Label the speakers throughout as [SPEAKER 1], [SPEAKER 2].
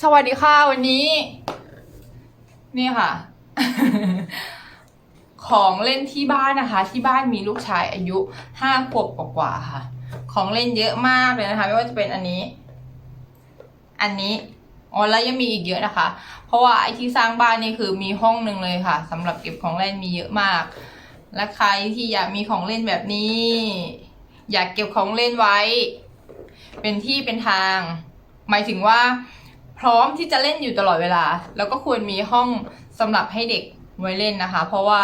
[SPEAKER 1] สวัสดีค่ะวันนี้ นี่ค่ะ ของเล่นที่บ้านนะคะ ที่บ้านมีลูกชายอายุห้าขวบกว่าค่ะ ของเล่นเยอะมากเลยนะคะ ไม่ว่าจะเป็นอันนี้ อันนี้อ๋อแล้วยังมีอีกเยอะนะคะ เพราะว่าไอที่สร้างบ้านนี่คือมีห้องหนึ่งเลยค่ะสำหรับเก็บของเล่นมีเยอะมาก และใครที่อยากมีของเล่นแบบนี้ อยากเก็บของเล่นไว้ เป็นที่เป็นทาง หมายถึงว่า พร้อมที่จะเล่นอยู่ตลอดเวลา แล้วก็ควรมีห้องสำหรับให้เด็กไว้เล่นนะคะ เพราะว่า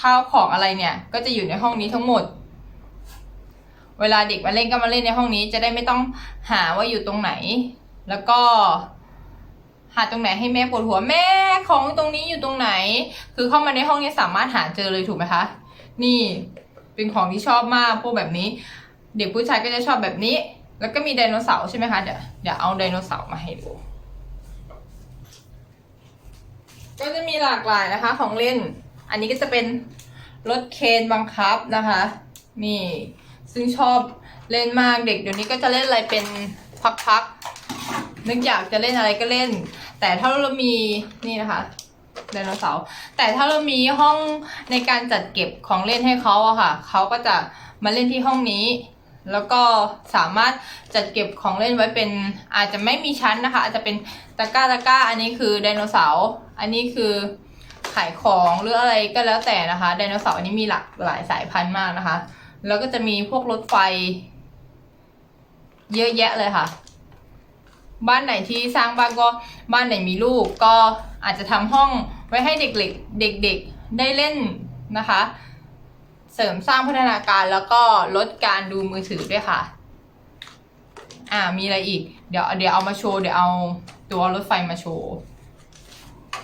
[SPEAKER 1] ข้าวของอะไรเนี่ย ก็จะอยู่ในห้องนี้ทั้งหมด เวลาเด็กมาเล่นก็มาเล่นในห้องนี้ จะได้ไม่ต้องหาว่าอยู่ตรงไหน แล้วก็ หาตรงไหนให้แม่ปวดหัวแม่ของตรงนี้อยู่ตรงไหน คือเข้ามาในห้องนี้สามารถหาเจอเลยถูกไหมคะ นี่เป็นของที่ชอบมากพวกแบบนี้ เด็กผู้ชายก็จะชอบแบบนี้ แล้วก็มีไดโนเสาร์ใช่ไหมคะเดี๋ยวเดี๋ยวเอาไดโนเสาร์มาให้ดู ก็จะมีหลากหลายนะคะของเล่น อันนี้ก็จะเป็นรถเคนบังคับนะคะ นี่ซึ่งชอบเล่นมากเด็กเดี๋ยวนี้ก็จะเล่นอะไรเป็นพักๆนึกอยากจะเล่นอะไรก็เล่น แต่ถ้าเรามีนี่นะคะไดโนเสาร์แต่ถ้าเรามีห้องในการจัดเก็บของเล่นให้เขาอะค่ะเขาก็จะมาเล่นที่ห้องนี้ แล้วก็สามารถจัดเก็บของเล่นไว้เป็นอาจจะไม่มีชั้นนะคะ อาจจะเป็นตะกร้าตะกร้า อันนี้คือไดโนเสาร์อันนี้คือขายของหรืออะไรก็แล้วแต่นะคะไดโนเสาร์อันนี้มีหลากหลายสายพันธุ์มากนะคะ แล้วก็จะมีพวกรถไฟ เยอะแยะเลยค่ะ บ้านไหนที่สร้างบ้านก็บ้านไหนมีลูกก็อาจจะทำห้องไว้ให้เด็กๆเด็ก ๆได้เล่นนะคะ เสริมสร้างพัฒนาการแล้วก็ลดการดูมือถือด้วยค่ะ อ่า มีอะไรอีก เดี๋ยวเดี๋ยวเอามาโชว์เดี๋ยวเอาตัวรถไฟมาโชว์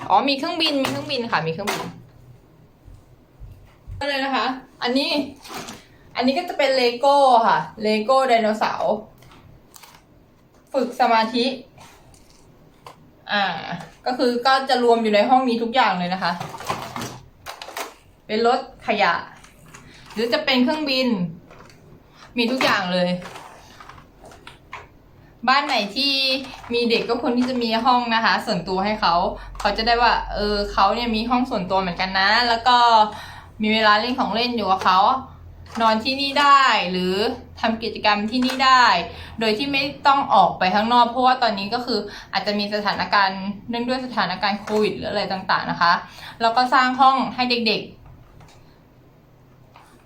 [SPEAKER 1] อ๋อ มีเครื่องบิน มีเครื่องบินค่ะ มีเครื่องบินก็เลยนะคะ อันนี้ อันนี้ก็จะเป็นเลโก้ค่ะ เลโก้ไดโนเสาร์ ฝึกสมาธิ อ่า ก็คือก็จะรวมอยู่ในห้องนี้ทุกอย่างเลยนะคะ เป็นรถขยะ หรือจะเป็นเครื่องบิน มีทุกอย่างเลย บ้านไหนที่มีเด็กก็ควรที่จะมีห้องนะคะ ส่วนตัวให้เขาเขาจะได้ว่าเออเขาเนี่ยมีห้องส่วนตัวเหมือนกันนะ แล้วก็มีเวลาเล่นของเล่นอยู่กับเขานอนที่นี่ได้หรือทำกิจกรรมที่นี่ได้ โดยที่ไม่ต้องออกไปข้างนอกเพราะว่าตอนนี้ก็คืออาจจะมีสถานการณ์เนื่องด้วยสถานการณ์โควิดหรืออะไรต่างๆนะคะ แล้วก็สร้างห้องให้เด็กๆ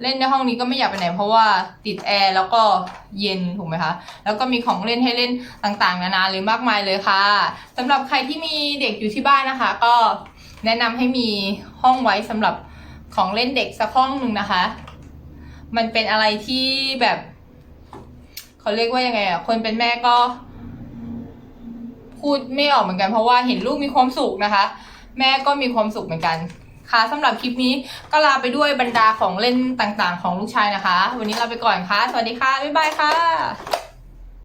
[SPEAKER 1] เล่นในห้องนี้ก็ไม่อยากไปไหนเพราะว่าติดแอร์แล้วก็เย็นถูกไหมคะ แล้วก็มีของเล่นให้เล่นต่างๆ นานาเลยมากมายเลยค่ะสำหรับใครที่มีเด็กอยู่ที่บ้านนะคะ ก็แนะนำให้มีห้องไว้สำหรับของเล่นเด็กสักห้องหนึ่งนะคะ มันเป็นอะไรที่แบบเขาเรียกว่ายังไงอะคนเป็นแม่ก็ พูดไม่ออกเหมือนกันเพราะว่าเห็นลูกมีความสุขนะคะ แม่ก็มีความสุขเหมือนกัน ค่ะสำหรับคลิปนี้ก็ลาไปด้วยบรรดาของเล่นต่างๆ ของลูกชายนะคะ วันนี้ลาไปก่อนค่ะ สวัสดีค่ะ บ๊ายบายค่ะ